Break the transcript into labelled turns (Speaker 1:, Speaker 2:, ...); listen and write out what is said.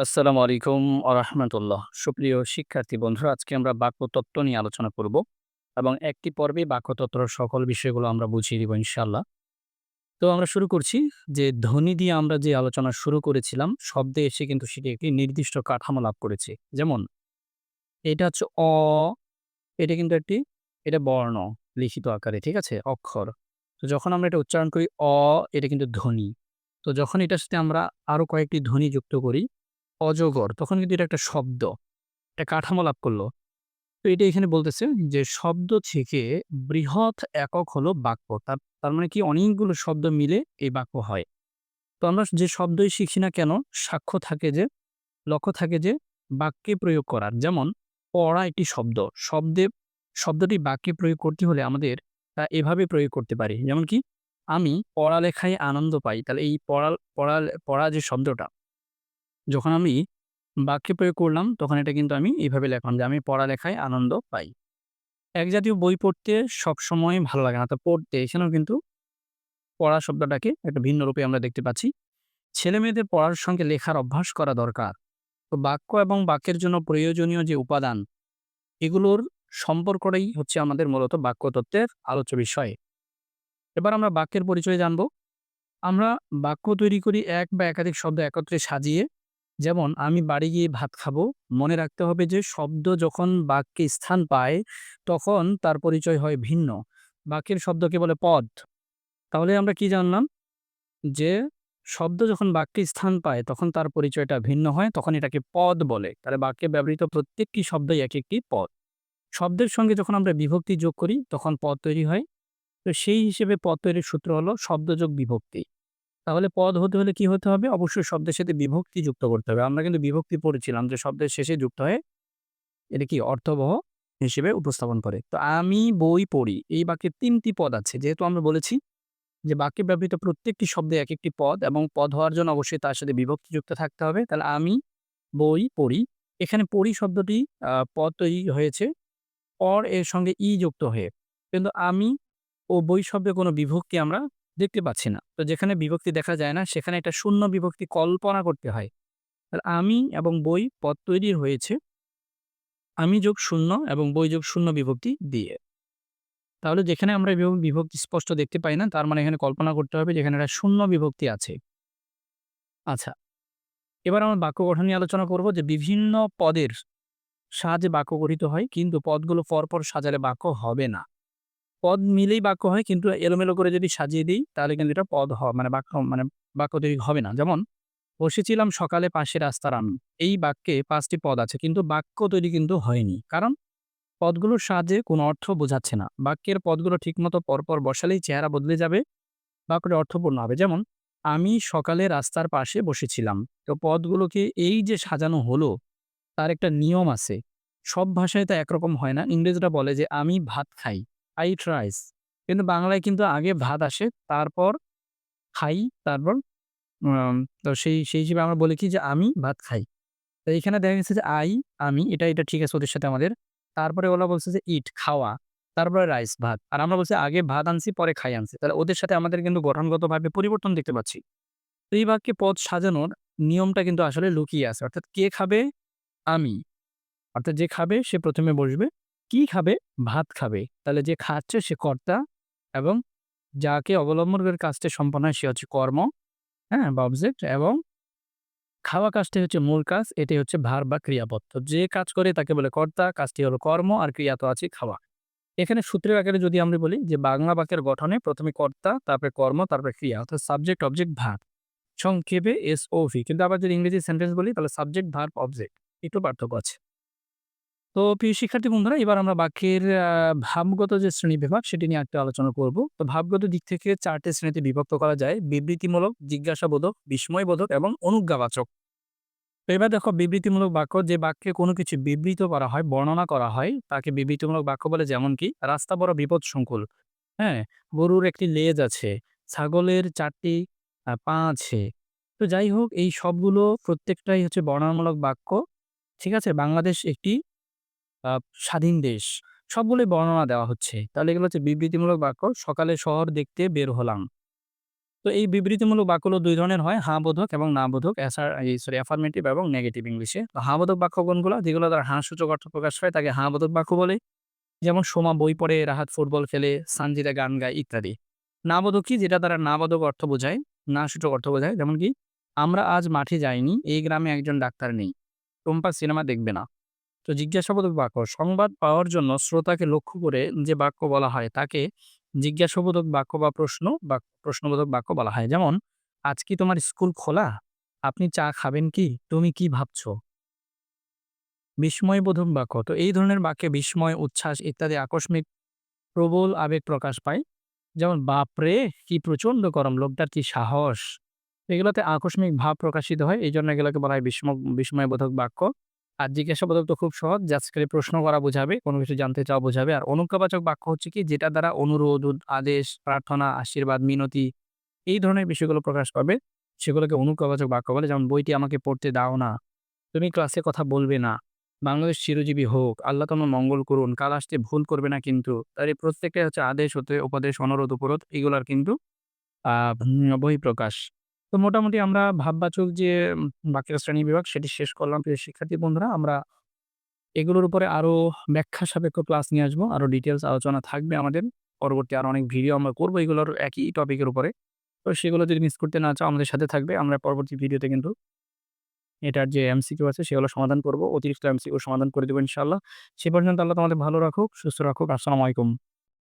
Speaker 1: আসসালামু আলাইকুম আরহামতুল্লাহ সুপ্রিয় শিক্ষার্থী বন্ধুরা, আজকে আমরা বাক্যতত্ত্ব নিয়ে আলোচনা করব এবং একটি পর্বে বাক্যতত্ত্বর সকল বিষয়গুলো আমরা বুঝিয়ে দিব ইনশাল্লাহ তো আমরা শুরু করছি যে ধ্বনি দিয়ে আমরা যে আলোচনা শুরু করেছিলাম, শব্দে এসে কিন্তু সেটি একটি নির্দিষ্ট কাঠামো লাভ করেছে। যেমন, এটা হচ্ছে অ, এটা কিন্তু একটি, এটা বর্ণ, লিখিত আকারে, ঠিক আছে? অক্ষর। তো যখন আমরা এটা উচ্চারণ করি, অ, এটা কিন্তু ধ্বনি। তো যখন এটার সাথে আমরা আরও কয়েকটি ধ্বনি যুক্ত করি অজগর, তখন কিন্তু এটা একটা শব্দ, একটা কাঠামো লাভ করল। তো এটা এখানে বলতেছে যে, শব্দ থেকে বৃহৎ একক হলো বাক্য। তার তার মানে কি অনেকগুলো শব্দ মিলে এই বাক্য হয়। তো আমরা যে শব্দই শিখি না কেন, সাক্ষ্য থাকে যে, লক্ষ্য থাকে যে, বাক্যে প্রয়োগ করার। যেমন, পড়া একটি শব্দ, শব্দে, শব্দটি বাক্যে প্রয়োগ করতে হলে আমাদের তা এভাবে প্রয়োগ করতে পারি। যেমন কি, আমি পড়ালেখায় আনন্দ পাই, তাহলে এই পড়া পড়া পড়া যে শব্দটা যখন আমি বাক্যে প্রয়োগ করলাম, তখন এটা কিন্তু আমি এইভাবে লেখলাম যে, আমি পড়ালেখায় আনন্দ পাই। এক জাতীয় বই পড়তে সবসময় ভালো লাগে না। তো পড়তে, এখানেও কিন্তু পড়া শব্দটাকে একটা ভিন্ন রূপে আমরা দেখতে পাচ্ছি। ছেলে মেয়েদের পড়ার সঙ্গে লেখার অভ্যাস করা দরকার। তো বাক্য এবং বাক্যের জন্য প্রয়োজনীয় যে উপাদান, এগুলোর সম্পর্কটাই হচ্ছে আমাদের মূলত বাক্যতত্ত্বের আলোচ্য বিষয়। এবার আমরা বাক্যের পরিচয় জানব। আমরা বাক্য তৈরি করি এক বা একাধিক শব্দ একত্রে সাজিয়ে যেমন আমি বাড়ি গিয়ে ভাত খাব, মনে রাখতে হবে যে শব্দ যখন বাক্যে স্থান পায়, তখন তার পরিচয় হয় ভিন্ন। বাক্যের শব্দকে বলে পদ। তাহলে আমরা কি জানলাম? যে শব্দ যখন বাক্যে স্থান পায়, তখন তার পরিচয়টা ভিন্ন হয়, তখন এটাকে পদ বলে। তাহলে বাক্যে ব্যবহৃত প্রত্যেকটি শব্দই এক একটি পদ। শব্দের সঙ্গে যখন আমরা বিভক্তি যোগ করি, তখন পদ তৈরি হয়। তো সেই হিসেবে পদ তৈরির সূত্র হলো শব্দযোগ বিভক্তি। তাহলে পদ হতে হলে কি হতে হবে? অবশ্যই শব্দের সাথে বিভক্তি যুক্ত করতে হবে। আমরা কিন্তু বিভক্তি পড়েছিলাম যে শব্দের শেষে যুক্ত হয়ে এটা কি অর্থবহ হিসেবে উপস্থাপন করে। তো আমি বই পড়ি এই বাক্যে ৩ টি পদ আছে। যেহেতু আমরা বলেছি যে বাক্যে ব্যবহৃত প্রত্যেকটি শব্দে এক একটি পদ এবং পদ হওয়ার জন্য অবশ্যই তার সাথে বিভক্তি যুক্ত থাকতে হবে। তাহলে আমি বই পড়ি। এখানে পড়ি শব্দটি পদ তৈরি হয়েছে পর এর সঙ্গে ই যুক্ত হয়ে। কিন্তু আমি ও বই শব্দে কোনো বিভক্তি আমরা দেখতে পাচ্ছি না। তো যেখানে বিভক্তি দেখা যায় না, সেখানে একটা শূন্য বিভক্তি কল্পনা করতে হয়। আমি এবং বই পদ তৈরি হয়েছে আমি যোগ শূন্য এবং বই যোগ শূন্য বিভক্তি দিয়ে। তাহলে যেখানে আমরা বিভ বিভক্তি স্পষ্ট দেখতে পাই না, তার মানে এখানে কল্পনা করতে হবে যেখানে একটা শূন্য বিভক্তি আছে। আচ্ছা। এবার আমরা বাক্য গঠন নিয়ে আলোচনা করব যে বিভিন্ন পদের সাহায্যে বাক্য গঠিত হয়, কিন্তু পদগুলো পরপর সাজালে বাক্য হবে না। পদ মিলেই বাক্য হয় কিন্তু এলোমেলো করে যদি সাজিয়ে দিই তাহলে কিন্তু এটা পদ হ মানে বাক্য মানে বাক্য তৈরি হবে না। যেমন বসেছিলাম সকালে পাশে রাস্তার আমি। এই বাক্যে পাঁচটি পদ আছে কিন্তু বাক্য তৈরি কিন্তু হয়নি। কারণ পদগুলোর সাহায্যে কোনো অর্থ বোঝাচ্ছে না। বাক্যের পদগুলো ঠিকমতো পরপর বসালেই চেহারা বদলে যাবে, বাক্যটি অর্থপূর্ণ হবে। যেমন আমি সকালে রাস্তার পাশে বসেছিলাম। তো পদগুলোকে এই যে সাজানো হলো তার একটা নিয়ম আছে। সব ভাষায় তা একরকম হয় না। ইংরেজরা বলে যে আমি ভাত খাই। I eat rice. কিন্তু বাংলায় কিন্তু আগে ভাত আসে, তারপর খাই, তারপর তো সেই সেই হিসেবে আমরা বলি কি যে আমি ভাত খাই। তো এখানে দেখা গেছে যে আই, আমি এটা, এটা ঠিক আছে ওদের সাথে আমাদের। তারপরে ওরা বলছে যে ইট খাওয়া, তারপরে রাইস ভাত। আর আমরা বলছি আগে ভাত আনছি পরে খাই আনছি। তাহলে ওদের সাথে আমাদের কিন্তু গঠনগতভাবে পরিবর্তন দেখতে পাচ্ছি। তো এই বাক্যে পদ সাজানোর নিয়মটা কিন্তু আসলে লুকিয়ে আছে। অর্থাৎ কে খাবে? আমি। অর্থাৎ যে খাবে সে প্রথমে বসবে। কি খাবে? ভাত খাবে। তাহলে যে খাচ্ছে সে কর্তা এবং যাকে অবলম্বন করে কাজটি সম্পন্ন হয় সে হচ্ছে কর্ম, হ্যাঁ? বা অবজেক্ট এবং খাওয়া কাজটাই হচ্ছে মূল কাজ। এটাই হচ্ছে ভার্ব বা ক্রিয়াপদ। তো যে কাজ করে তাকে বলে কর্তা, কাজটি হলো কর্ম আর ক্রিয়া তো আছে খাওয়া। এখানে সূত্রের আকারে যদি আমরা বলি যে বাংলা বাক্যের গঠনে প্রথমে কর্তা, তারপরে কর্ম, তারপরে ক্রিয়া অর্থাৎ সাবজেক্ট, অবজেক্ট, ভার সংক্ষেপে এসওভি। কিন্তু আবার যদি ইংরেজি সেন্টেন্স বলি তাহলে সাবজেক্ট, ভার্ব, অবজেক্ট। একটু পার্থক্য আছে। তো প্রিয় শিক্ষার্থী বন্ধুরা এবার আমরা বাক্যের ভাবগত যে শ্রেণি বিভাগ সেটি নিয়ে একটু আলোচনা করব। তো ভাবগত দিক থেকে ৪ টে শ্রেণীতে বিভক্ত করা যায়। বিবৃতিমূলক, জিজ্ঞাসাবোধক, বিস্ময়বোধক এবং অনুজ্ঞাবাচক। তো এবার দেখো বিবৃতিমূলক বাক্য যে বাক্যে কোনো কিছু বিবৃত করা হয়, বর্ণনা করা হয় তাকে বিবৃতিমূলক বাক্য বলে যেমন কি রাস্তা বড় বিপদ সংকুল হ্যাঁ? গরুর একটি লেজ আছে, ছাগলের চারটি পা আছে। তো যাই হোক এই সবগুলো প্রত্যেকটাই হচ্ছে বর্ণনামূলক বাক্য। ঠিক আছে? বাংলাদেশ একটি স্বাধীন দেশ। সবগুলোই বর্ণনা দেওয়া হচ্ছে। তাহলে এগুলো হচ্ছে বিবৃতিমূলক বাক্য। সকালে শহর দেখতে বের হলাম। তো এই বিবৃতিমূলক বাক্যগুলো দুই ধরনের হয়, হ্যাঁ বোধক এবং না বোধক। সরি অ্যাফার্মেটিভ এবং নেগেটিভ ইংলিশে। তো হ্যাঁ বোধক বাক্য কোনগুলো? যেগুলো দ্বারা হ্যাঁ সূচক অর্থ প্রকাশ পায় তাকে হ্যাঁ বোধক বাক্য বলে। যেমন সোমা বই পড়ে, রাহাত ফুটবল খেলে, সানজিদা গান গায় ইত্যাদি। না বোধক কি? যেটা তারা না বোধক অর্থ বোঝায়, না সূচক অর্থ বোঝায়। যেমন কি? আমরা আজ মাঠে যাইনি, এই গ্রামে একজন ডাক্তার নেই। টুম্পা সিনেমা দেখবে না। তো জিজ্ঞাসাবোধক বাক্য সংবাদ পাওয়ার জন্য শ্রোতাকে লক্ষ্য করে যে বাক্য বলা হয় তাকে জিজ্ঞাসাবোধক বাক্য বা প্রশ্ন বা প্রশ্নবোধক বাক্য বলা হয়। যেমন আজ কি তোমার স্কুল খোলা? আপনি চা খাবেন কি? তুমি কি ভাবছ? বিস্ময়বোধক বাক্য। তো এই ধরনের বাক্যে বিস্ময়, উচ্ছ্বাস ইত্যাদি আকস্মিক প্রবল আবেগ প্রকাশ পায়। যেমন বাপরে! কি প্রচণ্ড গরম, লোকটার কি সাহস! এগুলোতে আকস্মিক ভাব প্রকাশিত হয়। এই জন্য এগুলোকে বলা হয় বিস্ম বিস্ময়বোধক বাক্য। আর জিজ্ঞাসাবোধক তো খুব সহজ। জাস্ট প্রশ্ন করা বোঝাবে, কোনো কিছু জানতে চাও বোঝাবে। আর অনুজ্ঞাবাচক বাক্য হচ্ছে কি? যেটা দ্বারা অনুরোধ, আদেশ, প্রার্থনা, আশীর্বাদ, মিনতি এই ধরনের বিষয়গুলো প্রকাশ পাবে। সেগুলোকে অনুজ্ঞাবাচক বাক্য বলে। যেমন বইটি আমাকে পড়তে দাও না। তুমি ক্লাসে কথা বলবে না। বাংলাদেশ চিরজীবী হোক। আল্লাহ তোমার মঙ্গল করুন। কাল আসতে ভুল করবে না কিন্তু। তার এই প্রত্যেকটাই হচ্ছে আদেশ হতে উপদেশ, অনুরোধ, উপরোধ এগুলার কিন্তু বহিঃপ্রকাশ। তো মোটামুটি আমরা ভাববাচক যে উম শ্রেণি বিভাগ সেটি শেষ করলাম প্রিয় শিক্ষার্থী বন্ধুরা। আমরা এগুলোর উপরে আরও ব্যাখ্যা সাপেক্ষ ক্লাস নিয়ে আসব। আরও ডিটেলস আলোচনা থাকবে আমাদের। পরবর্তী আরও অনেক ভিডিও আমরা করব এগুলোর একই টপিকের উপরে। তো সেগুলো যদি মিস করতে না চাও আমাদের সাথে থাকবে। আমরা পরবর্তী ভিডিওতে কিন্তু এটার যে এমসিকিউ আছে সেগুলো সমাধান করব। অতিরিক্ত এমসিকিউ সমাধান করে দেবো ইনশাআল্লাহ। সে পর্যন্ত আল্লাহ তোমাদের ভালো রাখুক, সুস্থ রাখুক। আসসালামু আলাইকুম।